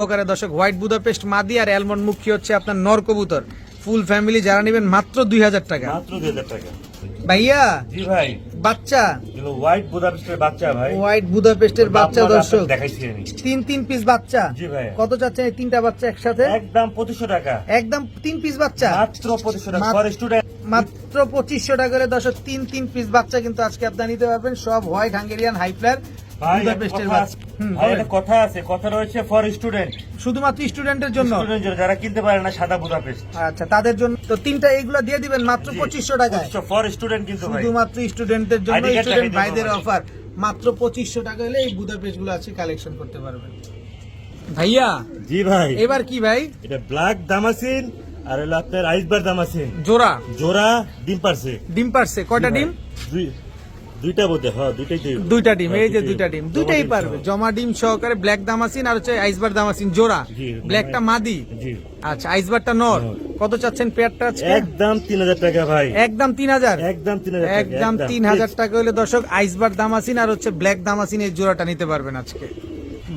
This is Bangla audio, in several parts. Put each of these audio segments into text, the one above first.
সহকারে দর্শক হোয়াইট বুদাপেস্ট মাদি আর অ্যালমন্ড মুখী হচ্ছে আপনার নর কবুতর ফুল ফ্যামিলি যারা নেবেন মাত্র দুই হাজার টাকা। মাত্র দুই হাজার টাকা। ভাইয়া? জি ভাই। বাচ্চা? হোয়াইট বুদাপেস্টের বাচ্চা ভাই। হোয়াইট বুদাপেস্টের বাচ্চা দর্শক তিন তিন পিস বাচ্চা। জি ভাই। কত চাচ্ছেন এই তিনটা বাচ্চা একসাথে? একদম পঁচিশশো টাকা। একদম তিন পিস বাচ্চা? মাত্র পঁচিশশো টাকা। ফর স্টুডেন্ট মাত্র পঁচিশশো টাকা করে দর্শক তিন তিন পিস বাচ্চা কিন্তু আজকে আপনারা নিতে পারবেন। সব হোয়াইট হাঙ্গেরিয়ান হাই কথা আছে- কথা আছে কথা রয়েছে ফর স্টুডেন্ট শুধুমাত্র স্টুডেন্টের জন্য? যারা কিনতে পারে না সাদা বুদাপেস্ট আচ্ছা তাদের জন্য তো তিনটা এগুলো দিয়ে দিবেন মাত্র পঁচিশশো টাকায়? ফর স্টুডেন্ট কিন্তু শুধুমাত্র স্টুডেন্টদের জন্য স্টুডেন্ট ভাইদের অফার মাত্র পঁচিশশো টাকা হলে এই বুদাপেস্টগুলো আছে কালেকশন করতে পারবেন। ভাইয়া জি ভাই। এবার কি ভাই? এটা ব্ল্যাক দামাসিন আর হলো আপনার আইসবার দামাসিন জোড়া। জোড়া ডিম পারছে। ডিম পারছে। কয়টা ডিম? দুইটা বোধে হ্যাঁ দুইটাই দুইটা ডিম এই যে দুইটা ডিম দুইটাই পারবে। জমা ডিম সহকারে ব্ল্যাক দামাসিন আর হচ্ছে আইসবার দামাসিন জোড়া। ব্ল্যাকটা মাদি? আচ্ছা আইসবারটা নর। কত চাচ্ছেন পেয়ারটা একদম তিন হাজার টাকা ভাই। একদম তিন হাজার? একদম তিন হাজার টাকা, একদম তিন হাজার টাকা হলে দর্শক আইসবার দামাসিন আর হচ্ছে ব্ল্যাক দামাসিন এই জোড়াটা নিতে পারবেন আজকে।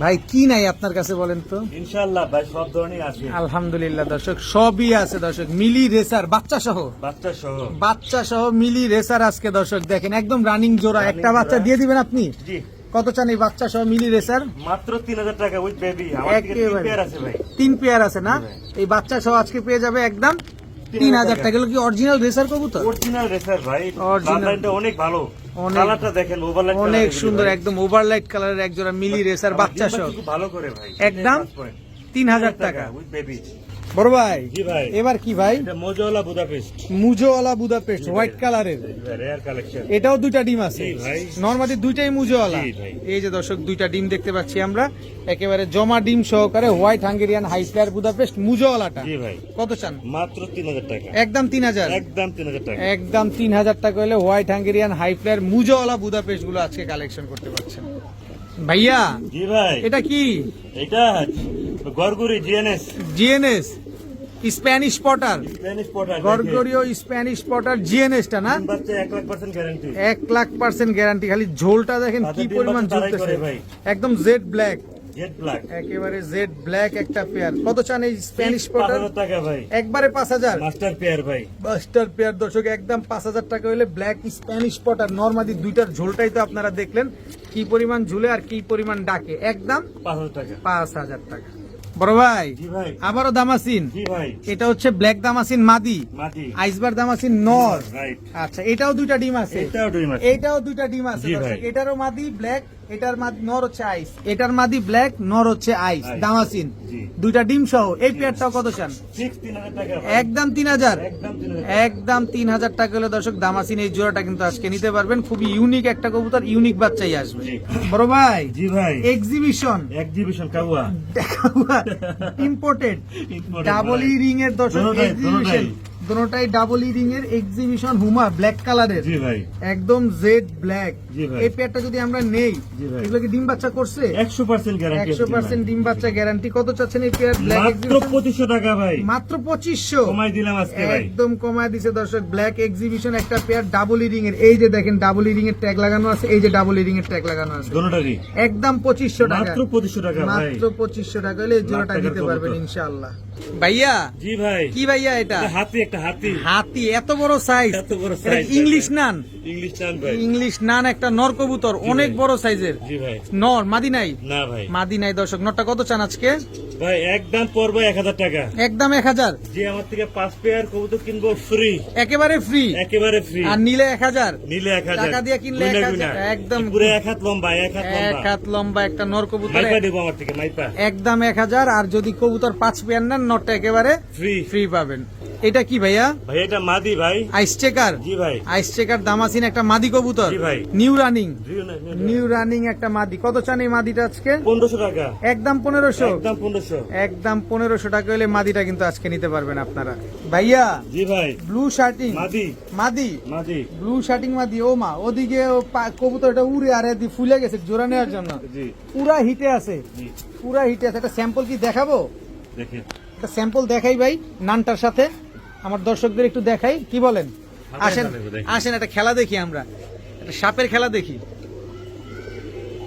ভাই কি নাই আপনার কাছে বলেন তো? ইনশাল্লাহ ভাই সব ধরনের আছে। আলহামদুলিল্লাহ দর্শক সবই আছে দর্শক মিলি রেসার বাচ্চা সহ বাচ্চা সহ বাচ্চা সহ মিলি রেসার আজকে দর্শক দেখেন একদম রানিং জোড়া একটা বাচ্চা দিয়ে দিবেন আপনি? জি। কত চান এই বাচ্চা সহ মিলি রেসার? মাত্র তিন হাজার টাকা উইথ বেবি তিন একেবারে। পেয়ার আছে ভাই। তিন পেয়ার আছে না? এই বাচ্চা সহ আজকে পেয়ে যাবে একদম তিন হাজার টাকা। কি অরিজিনাল রেসার কবুতর? অরিজিনাল রেসার ভাই Original। অনেক ভালো। অনেক- কালারটা দেখেন ওভারলাইট অনেক সুন্দর একদম ওভারলাইট কালারের একজোড়া মিলি রেসার বাচ্চা সহ। ভালো করে ভাই। একদম? তিন হাজার টাকা। উইথ বেবি বড় ভাই এবার কি ভাই? মজওয়ালা বুদাপেস্ট। মুজোওয়ালা বুদাপেস্ট হোয়াইট কালারের। এটাও দুইটা ডিম আছে। ভাই। নর্মালি দুইটাই মুজোওয়ালা। এই যে দর্শক দুইটা ডিম দেখতে পাচ্ছি আমরা। একেবারে জমা ডিম সহকারে white Hungarian high flyer Budapest মুজোওয়ালাটা। কত চান? মাত্র তিন হাজার টাকা। একদম তিন হাজার? একদম তিন হাজার টাকা। একদম তিন হাজার টাকা হলে হোয়াইট হাঙ্গেরিয়ান হাই ফ্লায়ার মুজোওয়ালা বুদাপেস্টগুলো আজকে কালেকশন করতে পারছেন। ভাইয়া জি ভাই। এটা কি? এটা গরগুরি GNS GNS Spanish potter Spanish potter গরগরিও Spanish potter GNS টা না? বাচ্চা এক লাখ পার্সেন্ট গ্যারান্টি এক লাখ পার্সেন্ট গ্যারান্টি খালি ঝোলটা দেখেন কি পরিমাণ ঝুলতেছে। একদম জেড ব্ল্যাক জেড ব্ল্যাক একেবারে জেড ব্ল্যাক একটা পেয়ার কত চান এই স্প্যানিশ পটার টাকা ভাই। একবারে মাস্টার পেয়ার ভাই। পেয়ার দর্শক একদম পাঁচ হাজার টাকা হলে ব্ল্যাক স্প্যানিশ পটার নর্মালি দুইটার ঝোলটাই তো আপনারা দেখলেন। কি পরিমাণ ঝুলে আর কি পরিমাণ ডাকে। একদম টাকা। পাঁচ হাজার টাকা। বড় ভাই আবারও দামাসিন। এটা হচ্ছে ব্ল্যাক দামাসিন মাদি আইসবার দামাসিন নর। আচ্ছা এটাও দুইটা ডিম আছে। এটাও দুইটা ডিম আছে। এটারও মাদি ব্ল্যাক এটার মাদি নর হচ্ছে আইস। এটার মাদি ব্ল্যাক নর হচ্ছে আইস। দামাসিন। দুইটা ডিম সহ এই পেয়ারটাও কত চান। একদম তিন হাজার। একদম তিন হাজার টাকা। হলে দর্শক দামাসিন এই জোড়াটা কিন্তু আজকে নিতে পারবেন। খুবই ইউনিক একটা কবুতর ইউনিক বাচ্চাই আসবে। বড় ভাই জি ভাই। এক্সিবিশন এক্সিবিশন কাউয়া। Imported double E. রিং এর দর্শক এক্সিবিশন দোনোটাই ডাবল ই রিং এর এক্সিবিশন হুমা ব্ল্যাক কালারের জি ভাই। একদম জেড ব্ল্যাক এই পেয়ারটা যদি আমরা নেই এগুলো কি ডিম বাচ্চা করছে? একশো পার্সেন্ট গ্যারান্টি একশো পার্সেন্ট ডিম বাচ্চা গ্যারান্টি কত চাচ্ছেন এই পেয়ার ব্ল্যাক মাত্র পঁচিশশো টাকা ভাই। মাত্র পঁচিশশো। কমাই দিলাম আজকে ভাই। একদম কমায় দিছে দর্শক। ব্ল্যাক এক্সিবিশন একটা পেয়ার ডাবল রিং এর। এই যে দেখেন ডাবল রিং এর ট্যাগ লাগানো আছে এই যে ডাবল রিং এর ট্যাগ লাগানো আছে। দোনোটারই একদম পঁচিশশো টাকা। মাত্র পঁচিশশো টাকা ভাই। মাত্র পঁচিশশো টাকা হলে এই জোড়াটা নিতে পারবেন। ইনশাআল্লাহ। ভাইয়া? জি ভাই। কি ভাইয়া এটা? এটা হাতি একটা হাতি। হাতি এত বড় সাইজ এত বড় size, ইংলিশ নান। ইংলিশ টান ভাই। ইংলিশ নান একটা নর কবুতর অনেক বড় সাইজের জি ভাই। নর মাদি নাই? না ভাই। মাদি নাই দর্শক নরটা কত চান আজকে? ভাই একদম পড়বে এক হাজার টাকা। একদম আমার থেকে পাঁচ পেয়ার কবুতর কিনবো ফ্রি একেবারে ফ্রি একেবারে ফ্রি আর নিলে এক হাজার? নিলে এক হাজার। টাকা দিয়ে কিনলে। একদম। পুরো এক হাত লম্বা এক হাত এক হাত লম্বা একটা নর কবুতর। মাইপা দেবো আমার থেকে মাইপা। একদম এক হাজার আর যদি কবুতর পাঁচ পেয়ার নেন নটটা একেবারে ফ্রি ফ্রি পাবেন। এটা কি ভাইয়া? ভাই এটা মাদি ভাই। আইস চেকার জি ভাই। আইস চেকার দামাসিন একটা মাদি কবুতর? জি ভাই। New running. নিউ রানিং একটা মাদি। কত চান এই মাদিটা আজকে? পনেরোশো টাকা। একদম পনেরোশো? একদম পনেরোশো। একদম পনেরোশো টাকা হলে মাদিটা কিন্তু আজকে নিতে পারবেন আপনারা। ভাইয়া জি ভাই। ব্লু শার্টিং মাদি। মাদি? মাদি। ব্লু শার্টিং মাদি ও মা। ওদিকে কবুতরটা উড়ে আর এদি ফুলে গেছে জোড়া নেওয়ার জন্য। জি। পুরা হিটে আছে। জি। পুরা হিটে আছে। একটা স্যাম্পল কি দেখাবো? দেখে। একটা স্যাম্পল দেখাই ভাই নানটার সাথে। আমার দর্শকদের একটু দেখাই কি বলেন? আসেন। আসেন একটা খেলা দেখি আমরা। একটা সাপের খেলা দেখি।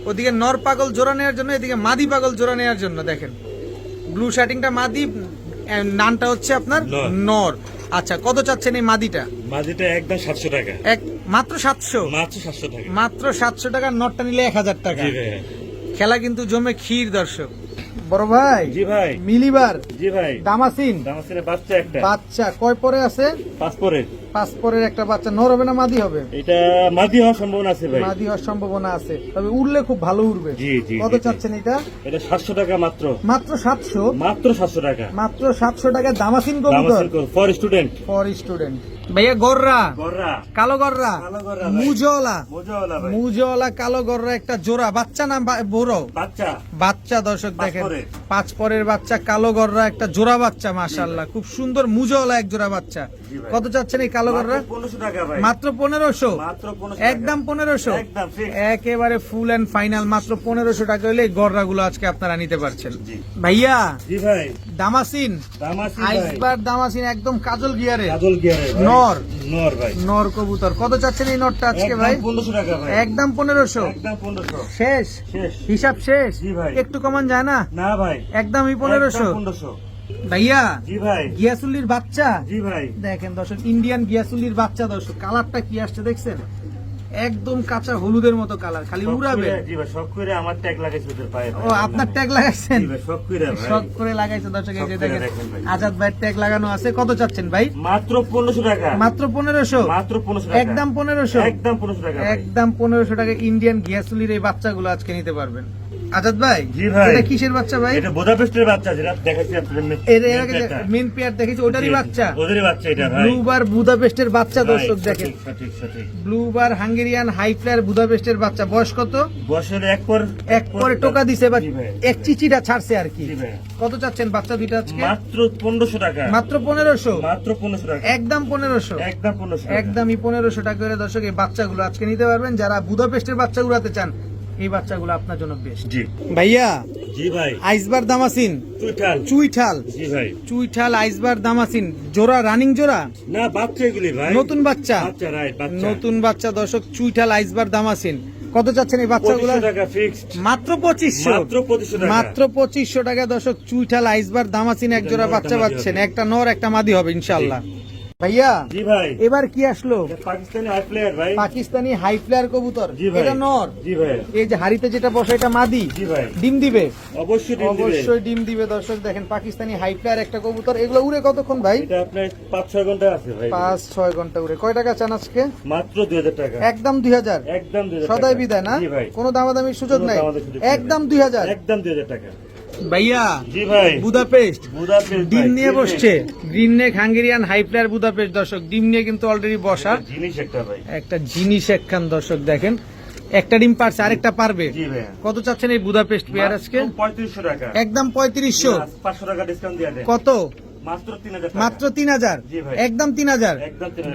ওদিকে নর পাগল জোড়া নেওয়ার জন্য এদিকে মাদি পাগল জোড়া নেওয়ার জন্য দেখেন। ব্লু শার্টিংটা মাদি নানটা হচ্ছে আপনার নর। আচ্ছা কত চাচ্ছেন এই মাদিটা? মাঝিটা একদম সাতশো টাকা। এক মাত্র সাতশো? মাত্র সাতশো টাকা। মাত্র সাতশো টাকার নটটা নিলে এক হাজার টাকা। খেলা কিন্তু জমে ক্ষীর দর্শক। বড় ভাই জি ভাই। মিলিবার জি ভাই। দামাসিন। দামাসিনের বাচ্চা একটা। বাচ্চা কয় পরে আছে? পাঁচ পাঁচ পরের একটা বাচ্চা নর হবে না মাদি হবে? এটা মাদি হওয়ার সম্ভাবনা আছে ভাই। মাদি হওয়ার সম্ভাবনা আছে। তবে উড়লে খুব ভালো উড়বে। জি, জি, কত। চাচ্ছেন এটা? এটা সাতশো টাকা মাত্র। মাত্র সাতশো? মাত্র সাতশো টাকা। মাত্র সাতশো টাকা দামাসিন কবুতর। ফর স্টুডেন্ট ফর স্টুডেন্ট ভাইয়া গররা। গররা। কালো গররা। ভাই। মুজওয়ালা। কালো গররা একটা জোড়া। বাচ্চা না বা- বড়? বাচ্চা। বাচ্চা দর্শক দেখেন। পাঁচ পরের বাচ্চা কালো গররা একটা জোড়া বাচ্চা মাশাল্লাহ খুব সুন্দর মুজওয়ালা এক জোড়া বাচ্চা। কত চাচ্ছেন এই কালো গররা? মাত্র পনেরোশো একদম পনেরোশো? একেবারে ফুল এন্ড ফাইনাল মাত্র পনেরোশো টাকা হলে গররা গুলো আজকে আপনারা নিতে পারছেন। ভাইয়া? দামাসিন? দাম আছে দামাসিন একদম কাজল গিয়ারে কাজল গিয়ারে নর। নর ভাই। নর কবুতর। কত চাচ্ছেন এই নরটা আজকে ভাই? একদম পনেরোশো টাকা ভাই। একদম পনেরোশো? একদম পনেরোশো। শেষ? শেষ। হিসাব শেষ? জি ভাই। একটু কমান যায় না? না ভাই। একদমই একদম পনেরোশো। ভাইয়া জি ভাই। গিয়াসুল্লির বাচ্চা? জি ভাই। দেখেন দর্শক ইন্ডিয়ান গিয়াসুল্লির বাচ্চা দর্শক কালারটা কি আসছে দেখছেন? একদম কাঁচা হলুদের মতো কালার খালি উড়াবে। করে- জি ভাই শখ করে আমার ট্যাগ লাগাইছে ওদের পায়ে ও আপনার ট্যাগ লাগাইছেন? শখ করে শখ করে লাগাইছে দর্শক এই যে দেখেন দেখেন ভাই। আজাদ ভাইয়ের ট্যাগ লাগানো আছে। কত চাচ্ছেন ভাই? মাত্র পনেরোশো টাকা। মাত্র পনেরোশো? মাত্র টাকা। একদম পনেরোশো? একদম পনেরোশো টাকা একদম পনেরোশো টাকা ইন্ডিয়ান গিয়াসুলির এই বাচ্চাগুলো আজকে নিতে পারবেন। আজাদ ভাই জি ভাই। এটা কিসের বাচ্চা ভাই? এটা বোদাপেস্টের বাচ্চা যেটা দেখাচ্ছি আপনাদের এর এর আগে মেন পেয়ার দেখেছি ওটারই বাচ্চা। ওদেরই বাচ্চা এটা ভাই। ব্লুবার বুদাপেস্টের বাচ্চা দর্শক দেখেন। সঠিক, সঠিক। সঠিক blue bar Hungarian high flyer বুদাপেস্টের বাচ্চা। বয়স কত? বছরে এক পর এক পরে টোকা দিছে বা। এক চিচিটা ছাড়ছে আর কি। কত চাচ্ছেন বাচ্চা দুইটা আজকে? মাত্র পনেরোশো টাকা। মাত্র পনেরোশো? মাত্র পনেরোশো টাকা। একদম পনেরোশো? একদম পনেরোশো টাকা। একদমই পনেরোশো টাকা করে দর্শক এই বাচ্চাগুলো আজকে নিতে পারবেন। যারা বুদাপেস্টের বাচ্চা উড়াতে চান এই বাচ্চাগুলো আপনার জন্য বেস্ট জি। ভাইয়া জি ভাই। আইসবার দামাসিন চুইঠাল। চুইঠাল। জি ভাই। চুইঠাল আইসবার দামাসিন জোড়া রানিং জোড়া? না বাচ্চা এগুলি ভাই। নতুন বাচ্চা? বাচ্চা রাইট বাচ্চা। নতুন বাচ্চা দর্শক চুইঠাল আইসবার দামাসিন কত চাচ্ছেন এই বাচ্চাগুলো? পঁচিশশো টাকা ফিক্সড মাত্র পঁচিশশো। মাত্র পঁচিশশো টাকা। মাত্র পঁচিশশো টাকা দর্শক চুইঠাল আইসবার দামাসিন এক জোড়া বাচ্চা পাচ্ছেন। একটা নর একটা মাদি হবে ইনশাল্লাহ ভাইয়া জি ভাই। এবার কি আসলো? পাকিস্তানি হাই প্লেয়ার ভাই। পাকিস্তানি হাই ফ্লায়ার কবুতর। জি ভাই। এটা নর। জি ভাই। এই যে হাড়িতে যেটা বসে এটা মাদি। জি ভাই। ডিম দিবে? অবশ্যই ডিম দিবে। অবশ্যই ডিম দিবে দর্শক। দেখেন পাকিস্তানি হাই ফ্লায়ার একটা কবুতর। এগুলো উড়ে কতক্ষণ ভাই? এটা আপনার পাঁচ ছয় ঘণ্টা আছে ভাই। পাঁচ ছয় ঘণ্টা উড়ে। কয় টাকা চান আজকে? মাত্র দুই হাজার টাকা। একদম দুই হাজার। একদম দুই হাজার সদাই বিদায় না? জি ভাই। কোনো দামাদামির সুযোগ নাই। একদম দুই হাজার। একদম দুই হাজার টাকা। ভাইয়া জি ভাই। বুদাপেস্ট। বুদাপেস্ট ডিম নিয়ে বসছে। Green neck Hungarian high player Budapest দর্শক। ডিম নিয়ে কিন্তু অলরেডি বসা। জিনিস একটা ভাই। একটা জিনিস একখান দর্শক দেখেন। একটা ডিম পারছে আরেকটা পারবে। কত চাচ্ছেন এই বুদাপেস্ট পেয়ার আজকে? পঁয়ত্রিশশো টাকা। একদম পঁয়ত্রিশশো। পাঁচশো টাকা ডিসকাউন্ট দিয়ে কত? মাত্র তিন হাজার মাত্র তিন হাজার। জি ভাই। একদম তিন হাজার।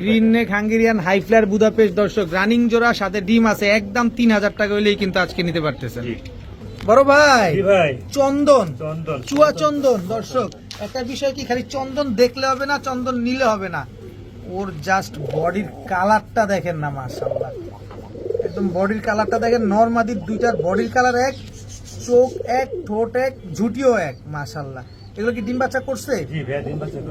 Green neck Hungarian high flyer Budapest দর্শক। রানিং জোড়া সাথে ডিম আছে। একদম তিন হাজার টাকা হইলেই কিন্তু আজকে নিতে পারতেছেন। বড় ভাই চন্দন। চুয়া চন্দন দর্শক একটা বিষয় কি খালি চন্দন দেখলে হবে না চন্দন নিলে হবে না। ওর জাস্ট বডির কালারটা দেখেন না মাশাআল্লাহ। একদম বডির কালারটা দেখেন নর্মাদির দুইটার বডির কালার এক চোখ এক ঠোঁট এক ঝুটিও এক মাশাআল্লাহ। এগুলো কি ডিম বাচ্চা করছে।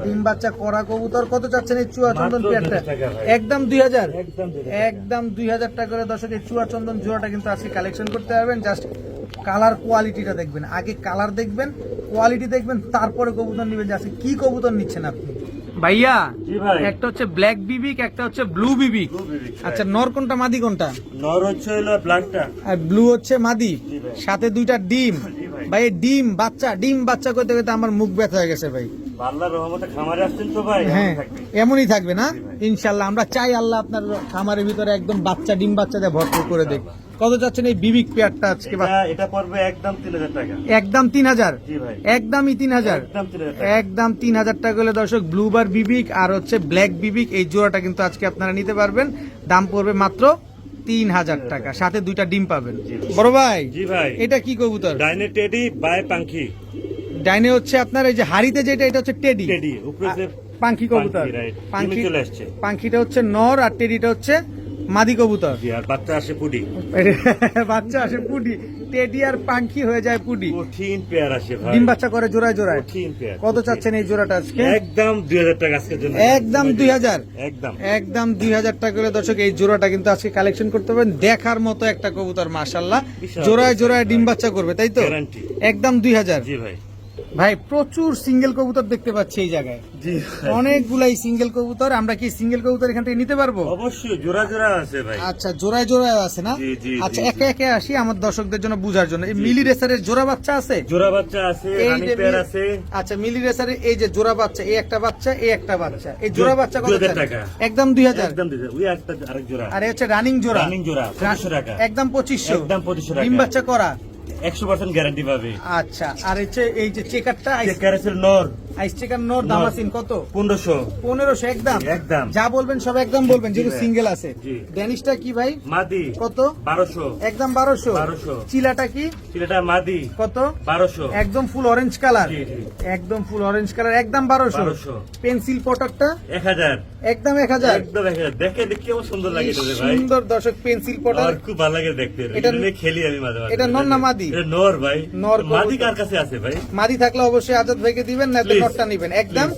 ডিম বাচ্চা করা। কবুতর কত চাচ্ছেন এই চুয়া চন্দন পেয়ারটা? 2000 টাকা ভাই। একদম দুই হাজার। একদম দুই হাজার টাকা। একদম দুই হাজার টাকা করে দর্শক এই চুয়া চন্দন জোড়াটা কিন্তু আজকে কালেকশন করতে পারবেন জাস্ট কালার কোয়ালিটিটা দেখবেন। আগে কালার দেখবেন কোয়ালিটি দেখবেন তারপরে কবুতর নেবেন। যে আজকে কি কবুতর নিচ্ছেন আপনি? ভাইয়া একটা হচ্ছে ব্ল্যাক বিবিক একটা হচ্ছে ব্লু বিবিক। আচ্ছা নর কোনটা মাদি কোনটা? নর হচ্ছে হলো ব্ল্যাকটা আর ব্লু হচ্ছে মাদি। সাথে দুইটা ডিম। ভাই। ডিম বাচ্চা ডিম বাচ্চা করতে করতে আমার মুখ ব্যথা হয়ে গেছে ভাই। আল্লাহর রহমতে খামারে আসছেন তো ভাই হ্যাঁ এমন থাকবে। এমনই থাকবে না? ইনশাল্লাহ আমরা চাই আল্লাহ আপনার খামারের ভিতরে একদম বাচ্চা ডিম বাচ্চা দিয়ে ভরপুর করে দেখ কত চাচ্ছেন এই বিবিক পেয়ারটা আজকে বা- এটা পড়বে একদম তিন হাজার টাকা। একদম তিন হাজার? জি ভাই। একদমই তিন হাজার? একদম তিন হাজার টাকা। হলে দর্শক ব্লুবার বিবিক আর হচ্ছে ব্ল্যাক বিবিক এই জোড়াটা কিন্তু আজকে আপনারা নিতে পারবেন। দাম পড়বে মাত্র তিন হাজার টাকা। সাথে দুইটা ডিম পাবেন। বড় ভাই ভাই। এটা কি কবুতর? ডাইনে টেডি বাই পাঙ্খি। ডাইনে হচ্ছে আপনার এই যে হাড়িতে যেটা এটা হচ্ছে টেডি। টেডি উপরে পাঙ্খি কবুতর। পাঙ্খি। পাঙ্খিটা হচ্ছে নর আর টেডিটা হচ্ছে মাদি কবুতর। জি আর বাচ্চা আসে পুডি। বাচ্চা আসে পুডি। টেডি আর পাঙ্খি হয়ে যায় পুডি। কঠিন পেয়ার আসে ভাই। ডিম বাচ্চা করে জোড়ায় জোড়ায়। কঠিন পেয়ার কত চাচ্ছেন এই জোড়াটা আজকে? একদম দুই হাজার টাকা আজকের জন্য। একদম 2000 একদম। একদম দুই হাজার টাকা করে দর্শক এই জোড়াটা কিন্তু আজকে কালেকশন করতে পারবেন। দেখার মতো একটা কবুতর মাশাল্লাহ বিশাল জোড়ায় জোড়ায় ডিম বাচ্চা করবে তাই তো? গ্যারান্টি একদম দুই হাজার। জি ভাই। ভাই প্রচুর সিঙ্গেল কবুতর দেখতে পাচ্ছি এই জায়গায়। জি। অনেকগুলাই সিঙ্গেল কবুতর আমরা কি সিঙ্গেল কবুতর এখান থেকে নিতে পারব? অবশ্যই জোড়া জোড়া আছে ভাই। আচ্ছা জোড়ায় জোড়ায় আছে না? আচ্ছা একে একে আসি আমার দর্শকদের জন্য বুঝার জন্য। এই মিলি রেসারের জোড়া বাচ্চা আছে? জোড়া বাচ্চা আছে রানি যে পেয়ার আছে। আচ্ছা মিলি রেসারের এই যে জোড়া বাচ্চা এই একটা বাচ্চা এই একটা বাচ্চা। এই জোড়া বাচ্চা কত টাকা। একদম দুই হাজার? একদম দিতে ওই একটা আরেক জোড়া। আর এই হচ্ছে রানিং জোড়া। রানিং জোড়া পঁচিশশো টাকা। একদম পঁচিশশো। একদম 2500 টাকা। ডিম বাচ্চা করা। একশো পার্সেন্ট গ্যারান্টি পাবে। আচ্ছা আর হচ্ছে এই যে চেকারটা চেকার আছে নর। আইস চেকার নোর দাম আছেন কত? একদম? একদম। যা বলবেন সব একদম বলবেন যেহেতু সিঙ্গেল আছে। ড্যানিশটা কি ভাই? মাদি। কত? বারোশো। একদম বারোশো। 1200 চিলাটা কি? সিলেটা মাদি। কত? বারোশো। একদম ফুল অরেঞ্জ কালার জি, জি। একদম ফুল অরেঞ্জ কালার একদম 1200 পেন্সিল পটকটা? এক হাজার। একদম এক হাজার। একদম এক হাজার। দেখে দেখে কেমন সুন্দর লাগে ভাই। সুন্দর দর্শক পেন্সিল পটক আমার খুব ভালো লাগে দেখতে। এটা- এটা নিয়ে খেলি আমি মাঝে মাঝে। এটা নর না মাদি? এটা নর ভাই। নর মাদি কার কাছে আছে ভাই? মাদি থাকলে অবশ্যই আজাদ ভাইকে দিবেন না নেবেন নিবেন একদম।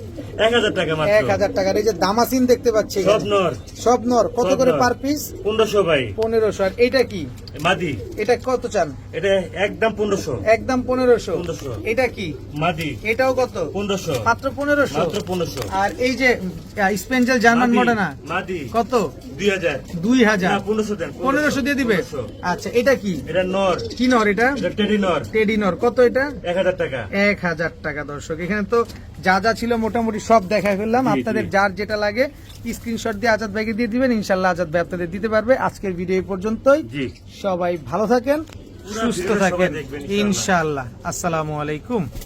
এক হাজার টাকা মাত্র। এক হাজার টাকার এই যে দামাসিন দেখতে পাচ্ছি সব নর সব নর কত করে পার পিস পনেরোশো ভাই। পনেরোশো। আর এটা কি? মাদি। এটা কত চান? এটা একদম পনেরোশো। একদম পনেরোশো। 1500 এটা কি? মাদি। এটাও কত? পনেরোশো। মাত্র পনেরোশো? মাত্র পনেরোশো। আর এই যে স্পেঞ্জেল জার্মান মাদি। কত? দুই হাজার। দুই হাজার। না, 1500 দেন, 1500 পনেরোশো দিয়ে দিবে? আচ্ছা এটা কি? এটা নর। কি নর এটা টেডি নর। টেডি নর। কত এটা? এক হাজার টাকা। এক হাজার টাকা দর্শক। এখানে তো যা যা ছিল মোটামুটি সব দেখাই ফেললাম। আপনাদের যার যেটা লাগে স্ক্রিনশট দিয়ে আজাদ ভাইকে দিয়ে দিবেন ইনশাল্লাহ আজাদ ভাই আপনাদের দিতে পারবে। আজকের ভিডিও এই পর্যন্তই। সবাই ভালো থাকেন সুস্থ থাকেন। ইনশাআল্লাহ আসসালামু আলাইকুম।